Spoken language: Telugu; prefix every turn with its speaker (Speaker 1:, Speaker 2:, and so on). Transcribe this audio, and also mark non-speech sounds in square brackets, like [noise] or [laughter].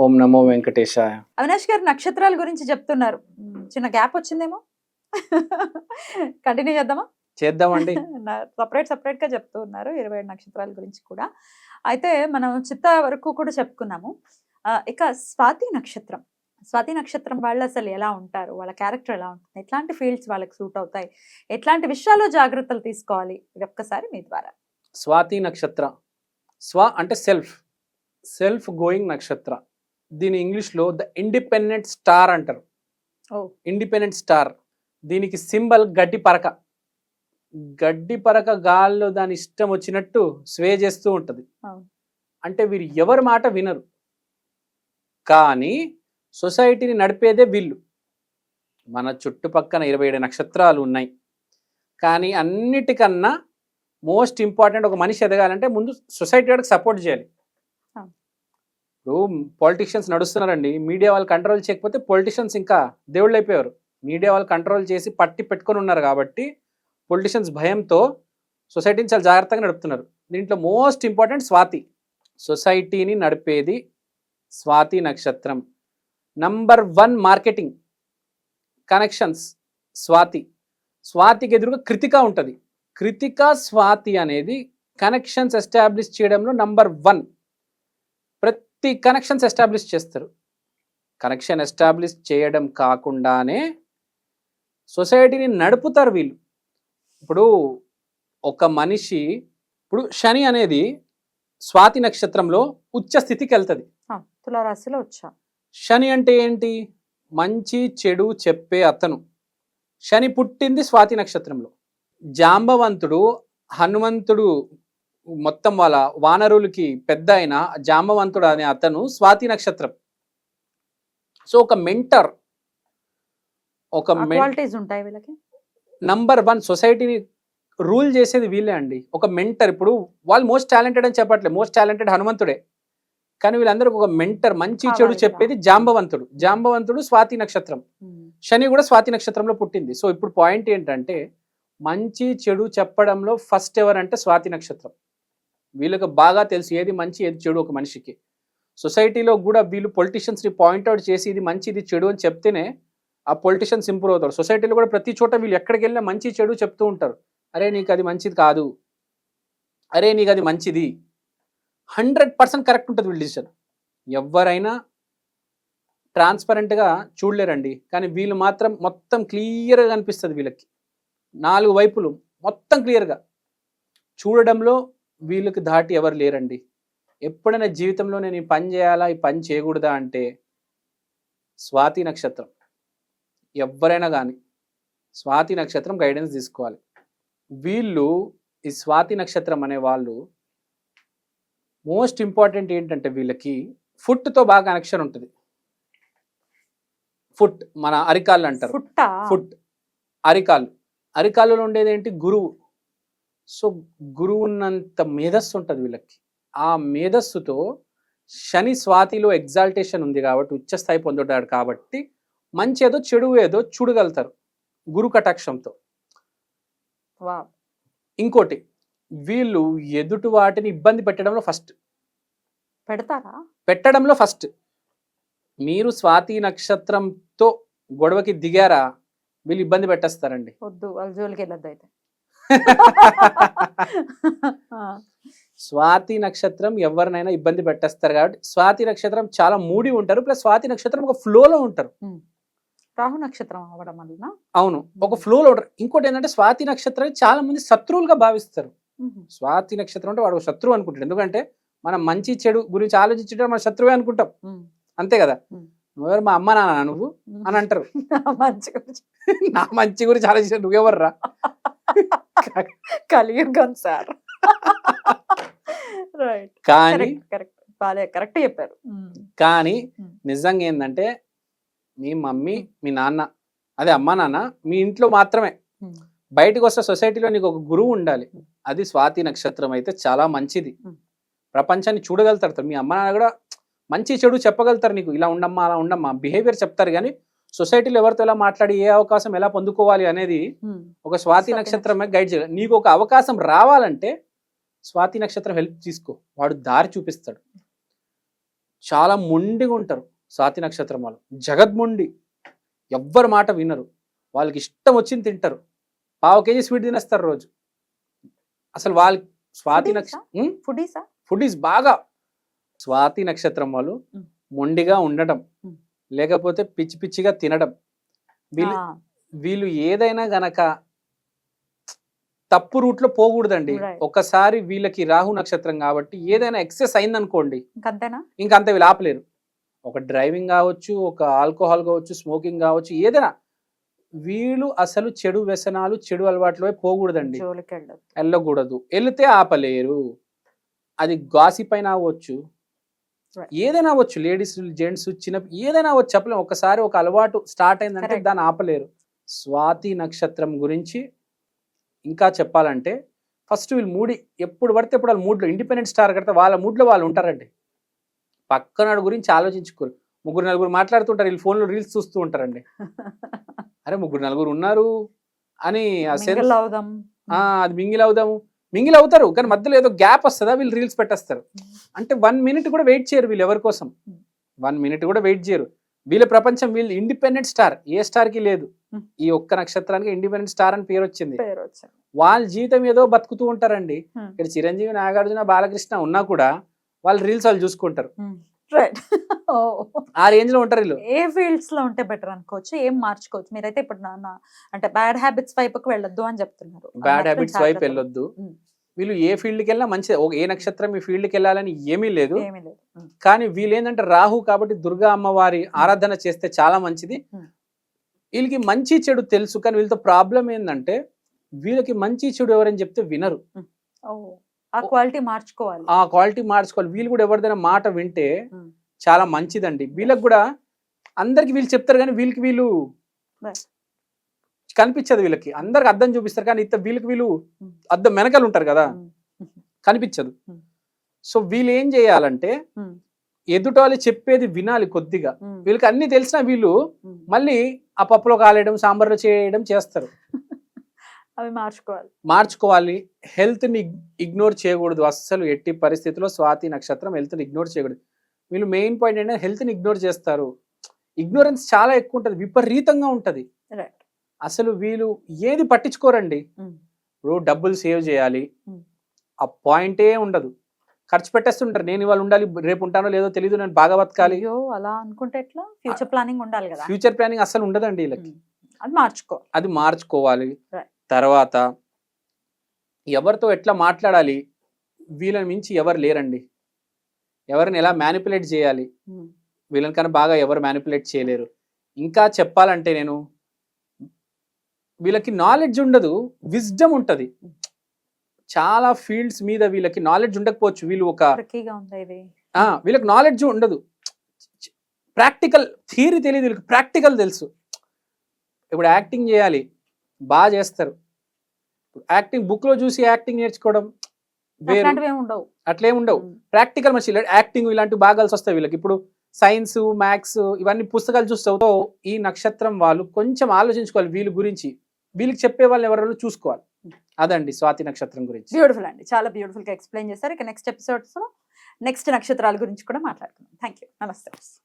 Speaker 1: ఓం నమో వెంకటేశాయ.
Speaker 2: అవినాష్ గారు నక్షత్రాల గురించి చెప్తున్నారు. చిన్న గ్యాప్ వచ్చిందేమో? కంటిన్యూ చేద్దామా?
Speaker 1: చేద్దామండి.
Speaker 2: సపరేట్ సపరేట్గా చెప్తూ ఉన్నారు ఇరవై ఏడు నక్షత్రాల గురించి కూడా. అయితే మనం చిత్త వరకు కూడా చెప్పుకున్నాము. ఇక స్వాతి నక్షత్రం. స్వాతి నక్షత్రం వాళ్ళు అసలు ఎలా ఉంటారు? వాళ్ళ క్యారెక్టర్ ఎలా ఉంటుంది? ఎట్లాంటి ఫీల్డ్స్ వాళ్ళకి సూట్ అవుతాయి? ఎట్లాంటి విషయాల్లో జాగ్రత్తలు తీసుకోవాలి? ఇది ఒక్కసారి మీ ద్వారా.
Speaker 1: స్వాతి నక్షత్ర. స్వ అంటే సెల్ఫ్. సెల్ఫ్ గోయింగ్ నక్షత్ర. దీని ఇంగ్లీష్లో ద ఇండిపెండెంట్ స్టార్ అంటారు. Independent star. దీనికి సింబల్ గడ్డి పరక. గడ్డి పరక గాల్లో దాని ఇష్టం వచ్చినట్టు స్వే చేస్తూ ఉంటుంది. అంటే వీరు ఎవరి మాట వినరు. కానీ సొసైటీని నడిపేదే వీళ్ళు. మన చుట్టుపక్కన ఇరవై ఏడు నక్షత్రాలు ఉన్నాయి. కానీ అన్నిటికన్నా మోస్ట్ ఇంపార్టెంట్ ఒక మనిషి ఎదగాలంటే ముందు సొసైటీ వాడికి సపోర్ట్ చేయాలి. ఇప్పుడు పొలిటీషియన్స్ నడుస్తున్నారండి. మీడియా వాళ్ళు కంట్రోల్ చేయకపోతే పొలిటీషియన్స్ ఇంకా దేవుళ్ళు అయిపోయారు మీడియా వాళ్ళు కంట్రోల్ చేసి పట్టి పెట్టుకొని ఉన్నారు కాబట్టి పొలిటీషియన్స్ భయంతో సొసైటీని చాలా జాగ్రత్తగా నడుపుతున్నారు. దీంట్లో మోస్ట్ ఇంపార్టెంట్ స్వాతి. సొసైటీని నడిపేది స్వాతి నక్షత్రం. Number one marketing connections Swati. స్వాతికి ఎదురుగా కృతిక ఉంటుంది. కృతిక స్వాతి అనేది కనెక్షన్స్ ఎస్టాబ్లిష్ చేయడంలో నంబర్ వన్ ప్రతి కనెక్షన్స్ ఎస్టాబ్లిష్ చేస్తారు. కనెక్షన్ ఎస్టాబ్లిష్ చేయడం కాకుండానే సొసైటీని నడుపుతారు వీళ్ళు. ఇప్పుడు ఒక మనిషి ఇప్పుడు శని అనేది స్వాతి నక్షత్రంలో ఉచ్చ స్థితికి వెళ్తుంది.
Speaker 2: తులారాశిలో వచ్చా
Speaker 1: శని అంటే ఏంటి? మంచి చెడు చెప్పే అతను. శని పుట్టింది స్వాతి నక్షత్రంలో. జాంబవంతుడు హనుమంతుడు మొత్తం వాళ్ళ వానరులకి పెద్ద అయిన జాంబవంతుడు అనే అతను స్వాతి నక్షత్రం. సో ఒక మెంటర్. ఒక నంబర్ వన్ సొసైటీని రూల్ చేసేది వీళ్ళే అండి. ఒక మెంటర్ ఇప్పుడు వాళ్ళు మోస్ట్ టాలెంటెడ్ అని చెప్పట్లేదు మోస్ట్ టాలెంటెడ్ హనుమంతుడే. కానీ వీళ్ళందరూ ఒక మెంటర్ మంచి చెడు చెప్పేది జాంబవంతుడు. జాంబవంతుడు స్వాతి నక్షత్రం. శని కూడా స్వాతి నక్షత్రంలో పుట్టింది. సో ఇప్పుడు పాయింట్ ఏంటంటే మంచి చెడు చెప్పడంలో ఫస్ట్ ఎవర్ అంటే స్వాతి నక్షత్రం. వీళ్ళకి బాగా తెలుసు ఏది మంచి ఏది చెడు ఒక మనిషికి. సొసైటీలో కూడా వీళ్ళు పొలిటీషియన్స్ని పాయింట్అవుట్ చేసి ఇది మంచి ఇది చెడు అని చెప్తేనే ఆ పొలిటీషియన్స్ ఇంప్రూవ్ అవుతారు. సొసైటీలో కూడా ప్రతి చోట వీళ్ళు ఎక్కడికి వెళ్ళినా మంచి చెడు చెప్తూ ఉంటారు. అరే నీకు అది మంచిది కాదు. అరే నీకు అది మంచిది. హండ్రెడ్ పర్సెంట్ కరెక్ట్ ఉంటుంది వీళ్ళ డిసిషన్. ఎవరైనా ట్రాన్స్పరెంట్గా చూడలేరండి. కానీ వీళ్ళు మాత్రం మొత్తం క్లియర్గా కనిపిస్తుంది వీళ్ళకి. నాలుగు వైపులు మొత్తం క్లియర్గా. చూడడంలో వీళ్ళకి దాటి ఎవరు లేరండి. ఎప్పుడైనా జీవితంలో నేను ఈ పని చేయాలా? ఈ పని చేయకూడదా అంటే స్వాతి నక్షత్రం. ఎవరైనా కానీ స్వాతి నక్షత్రం గైడెన్స్ తీసుకోవాలి. వీళ్ళు ఈ స్వాతి నక్షత్రం అనే వాళ్ళు మోస్ట్ ఇంపార్టెంట్ ఏంటంటే వీళ్ళకి ఫుట్తో బాగా కనెక్షన్ ఉంటుంది. ఫుట్ మన అరికాళ్ళు అంటారు. ఫుట్ అరికాలు అరికాళ్ళలో ఉండేది ఏంటి? గురువు. సో గురువు ఉన్నంత మేధస్సు ఉంటుంది వీళ్ళకి. ఆ మేధస్సుతో శని స్వాతిలో ఎగ్జాల్టేషన్ ఉంది కాబట్టి ఉచ్చస్థాయి పొందుతాడు కాబట్టి మంచి ఏదో చెడు ఏదో చూడగలుగుతారు గురు కటాక్షంతో. ఇంకోటి వీళ్ళు ఎదుటి వాటిని ఇబ్బంది పెట్టడంలో ఫస్ట్
Speaker 2: పెడతారా?
Speaker 1: పెట్టడంలో ఫస్ట్ మీరు స్వాతి నక్షత్రంతో గొడవకి దిగారా వీళ్ళు ఇబ్బంది పెట్టేస్తారండి.
Speaker 2: వద్దు వాళ్ళ జోలికి వెళ్ళొద్దు అయితే. [laughs]
Speaker 1: స్వాతి నక్షత్రం ఎవరినైనా ఇబ్బంది పెట్టేస్తారు కాబట్టి స్వాతి నక్షత్రం చాలా మూడి ఉంటారు ప్లస్ స్వాతి నక్షత్రం ఒక ఫ్లోలో ఉంటారు.
Speaker 2: రాహు నక్షత్రం అవ్వడం వలన?
Speaker 1: అవును ఒక ఫ్లోలో ఉంటారు. ఇంకోటి ఏంటంటే స్వాతి నక్షత్రాన్ని చాలా మంది శత్రువులుగా భావిస్తారు. స్వాతి నక్షత్రం అంటే వాడు శత్రువు అనుకుంటాడు. ఎందుకంటే మనం మంచి చెడు గురించి ఆలోచించడం మన శత్రువే అనుకుంటాం. అంతే కదా. నువ్వెవరు? మా అమ్మ నాన్న నువ్వు? అని అంటారు. [laughs] నా మంచి గురించి. [laughs] ఆలోచించిన నువ్వెవర్రా?
Speaker 2: కలియుగం సార్ రైట్
Speaker 1: కానీ
Speaker 2: కరెక్ట్ కరెక్ట్ బాలే కరెక్ట్ చెప్పారు.
Speaker 1: కానీ. నిజంగా ఏంటంటే మీ మమ్మీ మీ నాన్న అదే అమ్మా నాన్న మీ ఇంట్లో మాత్రమే. బయటకు వస్తే సొసైటీలో నీకు ఒక గురువు ఉండాలి. అది స్వాతి నక్షత్రం అయితే చాలా మంచిది. ప్రపంచాన్ని చూడగలుగుతారు. మీ అమ్మ నాన్న కూడా మంచి చెడు చెప్పగలుగుతారు నీకు. ఇలా ఉండమ్మా అలా ఉండమ్మా బిహేవియర్ చెప్తారు కానీ సొసైటీలో ఎవరితో ఎలా మాట్లాడి ఏ అవకాశం ఎలా పొందుకోవాలి అనేది. ఒక స్వాతి నక్షత్రమే గైడ్ చేయాలి. నీకు ఒక అవకాశం రావాలంటే స్వాతి నక్షత్రం హెల్ప్ తీసుకో. వాడు దారి చూపిస్తాడు. చాలా మొండిగా ఉంటారు స్వాతి నక్షత్రం వాళ్ళు. జగద్మొండి. ఎవ్వరి మాట వినరు. వాళ్ళకి ఇష్టం వచ్చింది తింటారు. పావు కేజీ స్వీట్ తినేస్తారు రోజు. అసలు వాళ్ళ స్వాతి? నక్షత్రం
Speaker 2: ఫుడీసా
Speaker 1: ఈస్ బాగా. స్వాతి నక్షత్రం వాళ్ళు. మొండిగా ఉండటం. లేకపోతే పిచ్చి పిచ్చిగా తినడం. వీళ్ళు వీళ్ళు ఏదైనా గనక తప్పు రూట్లో పోకూడదండి.
Speaker 2: Right.
Speaker 1: ఒకసారి వీళ్ళకి రాహు నక్షత్రం కాబట్టి ఏదైనా ఎక్సెస్ అయిందనుకోండి ఇంకంత వీళ్ళు ఆపలేరు. ఒక డ్రైవింగ్ కావచ్చు ఒక ఆల్కహాల్ కావచ్చు స్మోకింగ్ కావచ్చు ఏదైనా. వీళ్ళు అసలు చెడు వ్యసనాలు చెడు అలవాట్లు పోకూడదండి. వెళ్ళకూడదు. వెళితే ఆపలేరు. అది గాసి పైన అవ్వచ్చు. ఏదైనా అవ్వచ్చు. లేడీస్ జెంట్స్ చిన్న ఏదైనా అవ్వచ్చు. చెప్పలేము ఒకసారి ఒక అలవాటు స్టార్ట్ అయిందంటే. దాన్ని ఆపలేరు. స్వాతి నక్షత్రం గురించి ఇంకా చెప్పాలంటే ఫస్ట్ వీళ్ళు మూడి ఎప్పుడు పడితే ఎప్పుడు వాళ్ళ మూడ్లో ఇండిపెండెంట్ స్టార్ కడితే వాళ్ళ మూడ్లో వాళ్ళు ఉంటారండి. పక్కనాడు గురించి ఆలోచించుకోరు. ముగ్గురు నలుగురు మాట్లాడుతుంటారు. వీళ్ళు ఫోన్లో రీల్స్ చూస్తూ ఉంటారండి. [laughs] అరే ముగ్గురు నలుగురు ఉన్నారు అని అది మింగిల్ అవుదాము. మింగిల్ అవుతారు కానీ మధ్యలో ఏదో గ్యాప్ వస్తుందా వీళ్ళు రీల్స్ పెట్టేస్తారు. అంటే వన్ మినిట్ కూడా వెయిట్ చేయరు వీళ్ళు ఎవరి కోసం. వన్ మినిట్ కూడా వెయిట్ చేయరు. వీళ్ళ ప్రపంచం వీళ్ళు ఇండిపెండెంట్ స్టార్ ఏ స్టార్కి లేదు. ఈ ఒక్క నక్షత్రానికి ఇండిపెండెంట్ స్టార్ అని పేరు వచ్చింది. వాళ్ళ జీవితం ఏదో బతుకుతూ ఉంటారండి. ఇక్కడ చిరంజీవి నాగార్జున బాలకృష్ణ ఉన్నా కూడా వాళ్ళ రీల్స్ వాళ్ళు చూసుకుంటారు.
Speaker 2: రైట్ ఓ [laughs]
Speaker 1: ఆ రేంజ్లో ఉంటారు వీళ్ళు.
Speaker 2: ఏ ఫీల్డ్స్లో ఉంటే బెటర్ అనుకోవచ్చు ఏం మార్చుకోవచ్చు? మీరైతే ఇప్పుడు నాన్న అంటే బ్యాడ్ హ్యాబిట్స్ వైపుకి వెళ్ళొద్దు అని చెప్తున్నారు.
Speaker 1: బ్యాడ్ హ్యాబిట్స్ వైపు. వెళ్ళొద్దు. వీళ్ళు ఏ ఫీల్డ్కి వెళ్ళినా మంచిది ఏ నక్షత్రం ఈ ఫీల్డ్కి వెళ్ళాలని ఏమీ లేదు. కానీ వీళ్ళు ఏంటంటే రాహు కాబట్టి దుర్గా అమ్మవారి ఆరాధన చేస్తే చాలా మంచిది. వీళ్ళకి మంచి చెడు తెలుసు. కానీ వీళ్ళతో ప్రాబ్లం ఏంటంటే వీళ్ళకి మంచి చెడు ఎవరని చెప్తే వినరు.
Speaker 2: ఆ క్వాలిటీ మార్చుకోవాలి
Speaker 1: ఆ క్వాలిటీ మార్చుకోవాలి వీళ్ళు కూడా ఎవరిదైనా మాట వింటే. చాలా మంచిదండి వీళ్ళకి కూడా అందరికి వీళ్ళు చెప్తారు కానీ వీళ్ళకి వీళ్ళు. కనిపించదు వీళ్ళకి అందరికి అర్థం చూపిస్తారు కానీ ఇత వీళ్ళకి వీళ్ళు. అద్దం వెనకలు ఉంటారు కదా. కనిపించదు. సో వీళ్ళు ఏం చేయాలంటే
Speaker 2: ఉమ్.
Speaker 1: ఎదుట వాళ్ళు చెప్పేది వినాలి కొద్దిగా. వీళ్ళకి అన్ని తెలిసినా వీళ్ళు. మళ్ళీ ఆ పప్పులో కాలేయడం సాంబార్లో చేయడం చేస్తారు [laughs]
Speaker 2: అవి మార్చుకోవాలి.
Speaker 1: మార్చుకోవాలి. హెల్త్ని ఇగ్నోర్ చేయకూడదు. అస్సలు ఎట్టి పరిస్థితుల్లో స్వాతి నక్షత్రం హెల్త్ని ఇగ్నోర్ చేయకూడదు. వీళ్ళు మెయిన్ పాయింట్ ఏంటంటే హెల్త్ని ఇగ్నోర్ చేస్తారు. ఇగ్నోరెన్స్ చాలా ఎక్కువ ఉంటుంది. విపరీతంగా ఉంటుంది. అసలు వీళ్ళు ఏది పట్టించుకోరండి. ఇప్పుడు డబ్బులు సేవ్ చేయాలి. ఆ పాయింటే ఉండదు. ఖర్చు పెట్టేస్తుంటారు. నేను ఇవాళ ఉండాలి రేపు ఉంటానో లేదో తెలియదు నేను బాగా బతకాలి.
Speaker 2: అలా అనుకుంటే ఎట్లా? ఫ్యూచర్ ప్లానింగ్ ఉండాలి కదా.
Speaker 1: ఫ్యూచర్ ప్లానింగ్ అసలు ఉండదండి వీళ్ళకి.
Speaker 2: అది మార్చుకోవాలి
Speaker 1: అది మార్చుకోవాలి. తర్వాత ఎవరితో ఎట్లా మాట్లాడాలి? వీళ్ళని మించి ఎవరు లేరండి. ఎవరిని ఎలా మ్యానిపులేట్ చేయాలి. వీళ్ళని కన్నా బాగా ఎవరు మ్యానిపులేట్ చేయలేరు. ఇంకా చెప్పాలంటే నేను వీళ్ళకి నాలెడ్జ్ ఉండదు విజ్డమ్ ఉంటుంది. చాలా ఫీల్డ్స్ మీద వీళ్ళకి నాలెడ్జ్ ఉండకపోవచ్చు. వీళ్ళు ఒక వీళ్ళకి నాలెడ్జ్ ఉండదు. ప్రాక్టికల్ థియరీ తెలియదు వీళ్ళకి ప్రాక్టికల్ తెలుసు. ఇప్పుడు యాక్టింగ్ చేయాలి. బాగా చేస్తారు. యాక్టింగ్ బుక్లో చూసి యాక్టింగ్ నేర్చుకోవడం అట్లేం ఉండవు. ప్రాక్టికల్ మంచి యాక్టింగ్ ఇలాంటివి బాగా కలిసి వస్తాయి వీళ్ళకి. ఇప్పుడు సైన్స్ మ్యాథ్స్ ఇవన్నీ పుస్తకాలు చూస్తావుతో ఈ నక్షత్రం వాళ్ళు కొంచెం ఆలోచించుకోవాలి వీళ్ళ గురించి. వీళ్ళకి చెప్పే వాళ్ళని ఎవరెవరో చూసుకోవాలి. అదండి స్వాతి నక్షత్రం గురించి.
Speaker 2: బ్యూటిఫుల్ అండి. చాలా బ్యూటిఫుల్గా ఎక్స్ప్లెయిన్ చేశారు. ఇక నెక్స్ట్ ఎపిసోడ్స్లో నెక్స్ట్ నక్షత్రాల గురించి కూడా మాట్లాడుకుందాం. థ్యాంక్ యూ నమస్తే.